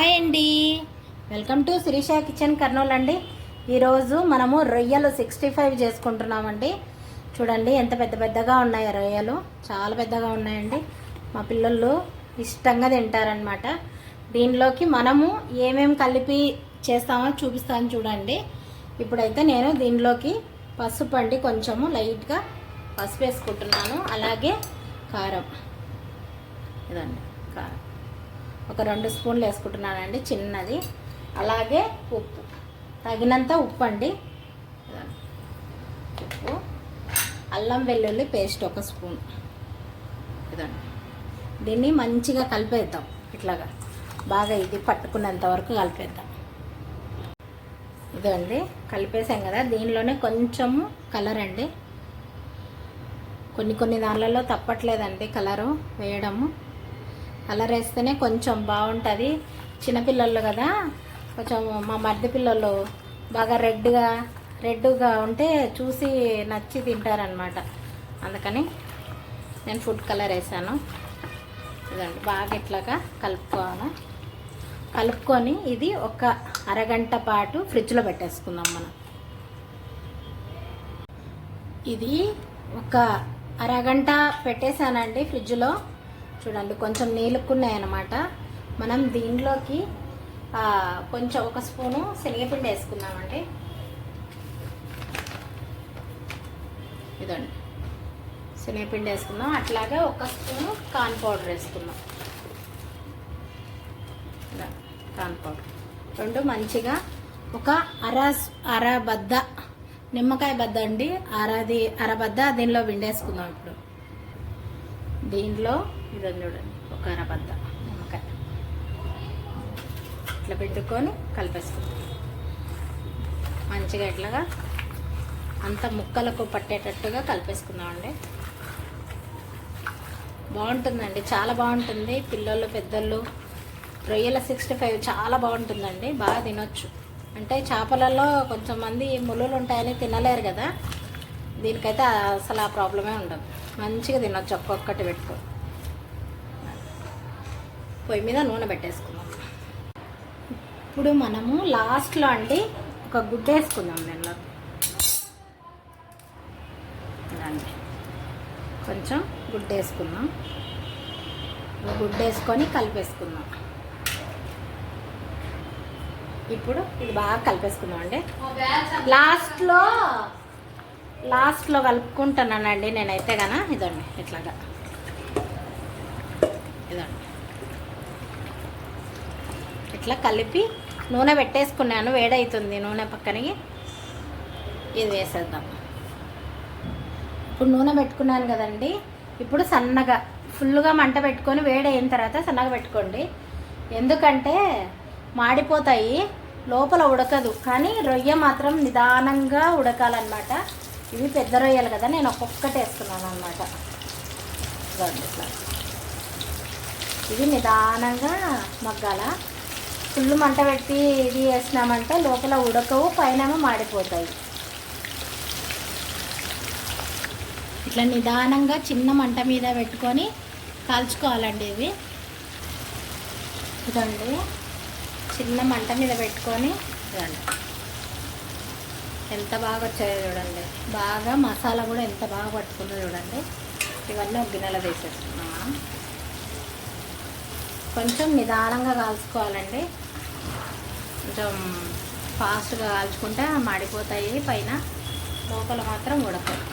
Hi అండి. Welcome to Sirisha kitchen Kurnool అండి. ఈరోజు మనము రొయ్యలు సిక్స్టీ ఫైవ్ చేసుకుంటున్నామండి. చూడండి ఎంత పెద్ద పెద్దగా ఉన్నాయి రొయ్యలు. చాలా పెద్దగా ఉన్నాయండి. మా పిల్లలు ఇష్టంగా తింటారనమాట దీనిలోకి మనము ఏమేమి కలిపి చేస్తామో చూపిస్తాను చూడండి. ఇప్పుడైతే నేను దీనిలోకి పసుపు అండి కొంచెము లైట్గా పసుపు వేసుకుంటున్నాను. అలాగే కారం. ఇదండి కారం. ఒక రెండు స్పూన్లు వేసుకుంటున్నానండి చిన్నది. అలాగే ఉప్పు. తగినంత ఉప్పు అండి ఉప్పు అల్లం వెల్లుల్లి పేస్ట్ ఒక స్పూన్. ఇదండి దీన్ని మంచిగా కలిపేద్దాం. ఇట్లాగా. బాగా ఇది పట్టుకున్నంత వరకు కలిపేద్దాం. ఇదండి కలిపేసాం కదా. దీనిలోనే కొంచెము కలర్ అండి. కొన్ని కొన్ని దానిలలో తప్పట్లేదండి కలరు వేయడము. కలర్ వేస్తేనే కొంచెం బాగుంటుంది. చిన్నపిల్లలు కదా కొంచెం మా మధ్య పిల్లలు బాగా రెడ్గా రెడ్గా ఉంటే చూసి నచ్చి తింటారనమాట అందుకని నేను ఫుడ్ కలర్ వేసాను. ఇదండి బాగా ఇట్లాగా కలుపుకోవాలి. కలుపుకొని ఇది ఒక అరగంట పాటు ఫ్రిడ్జ్లో పెట్టేసుకుందాం మనం. ఇది ఒక అరగంట పెట్టేశానండి ఫ్రిడ్జ్లో. చూడండి కొంచెం నీళ్ళుకున్నాయన్నమాట. మనం దీనిలోకి కొంచెం ఒక స్పూను శనగపిండి వేసుకుందామండి. ఇదండి. శనగపిండి వేసుకుందాం. అట్లాగే ఒక స్పూను కార్న్ పౌడర్ వేసుకుందాం. Corn powder. రెండు మంచిగా ఒక అర అర బద్ద నిమ్మకాయ బద్ద అండి. అరది అర బద్ద దీనిలో విండేసుకుందాం ఇప్పుడు. దీంట్లో ఇదని చూడండి ఒక అర నిమ్మకాయ. ఇట్లా పెట్టుకొని కలిపేసుకుందాం మంచిగా ఇట్లాగా అంత ముక్కలకు పట్టేటట్టుగా కలిపేసుకుందామండి. బాగుంటుందండి చాలా బాగుంటుంది. పిల్లలు పెద్దలు రొయ్యల సిక్స్టీ ఫైవ్ చాలా బాగుంటుందండి బాగా తినొచ్చు. అంటే చేపలలో కొంచెం మంది ములులు ఉంటాయని తినలేరు కదా. దీనికైతే అసలు ఆ ప్రాబ్లమే ఉండదు. మంచిగా తినొచ్చు ఒక్కొక్కటి పెట్టుకో. పొయ్యి మీద నూనె పెట్టేసుకుందాం. ఇప్పుడు మనము లాస్ట్లో అండి ఒక గుడ్డ వేసుకుందాం దీనిలో. కొంచెం గుడ్డ వేసుకుందాం. గుడ్డ వేసుకొని కలిపేసుకుందాం. ఇప్పుడు ఇది బాగా కలిపేసుకుందాం అండి లాస్ట్లో లాస్ట్లో కలుపుకుంటున్నానండి నేనైతే గన. ఇదండి ఇట్లాగా. ఇదండి. ఇట్లా కలిపి నూనె పెట్టేసుకున్నాను వేడవుతుంది నూనె పక్కనకి ఇది వేసేద్దాం. ఇప్పుడు నూనె పెట్టుకున్నాను కదండి. ఇప్పుడు సన్నగా ఫుల్గా మంట పెట్టుకొని వేడి అయిన తర్వాత సన్నగా పెట్టుకోండి. ఎందుకంటే మాడిపోతాయి లోపల ఉడకదు. కానీ రొయ్య మాత్రం నిదానంగా ఉడకాలన్నమాట. ఇవి పెద్ద రొయ్యలు కదా నేను ఒక్కొక్కటి వేస్తున్నాను అనమాట ఇది నిదానంగా మగ్గాల. ఫుల్ మంట పెట్టి ఇది వేసినామంటే లోపల ఉడకవు పైన మాడిపోతాయి. ఇట్లా నిదానంగా చిన్న మంట మీద పెట్టుకొని కాల్చుకోవాలండి ఇవి. ఇదండి చిన్న మంట మీద పెట్టుకొని ఇదండి ఎంత బాగా వచ్చాయో చూడండి. బాగా మసాలా కూడా ఎంత బాగా పట్టుకుందో చూడండి. ఇవన్నీ ఒక గిన్నెలో వేసేస్తున్నాం కొంచెం నిదానంగా కాల్చుకోవాలండి. కొంచెం ఫాస్ట్గా కాల్చుకుంటే మాడిపోతాయి. పైన లోపల మాత్రం ఉడకవు.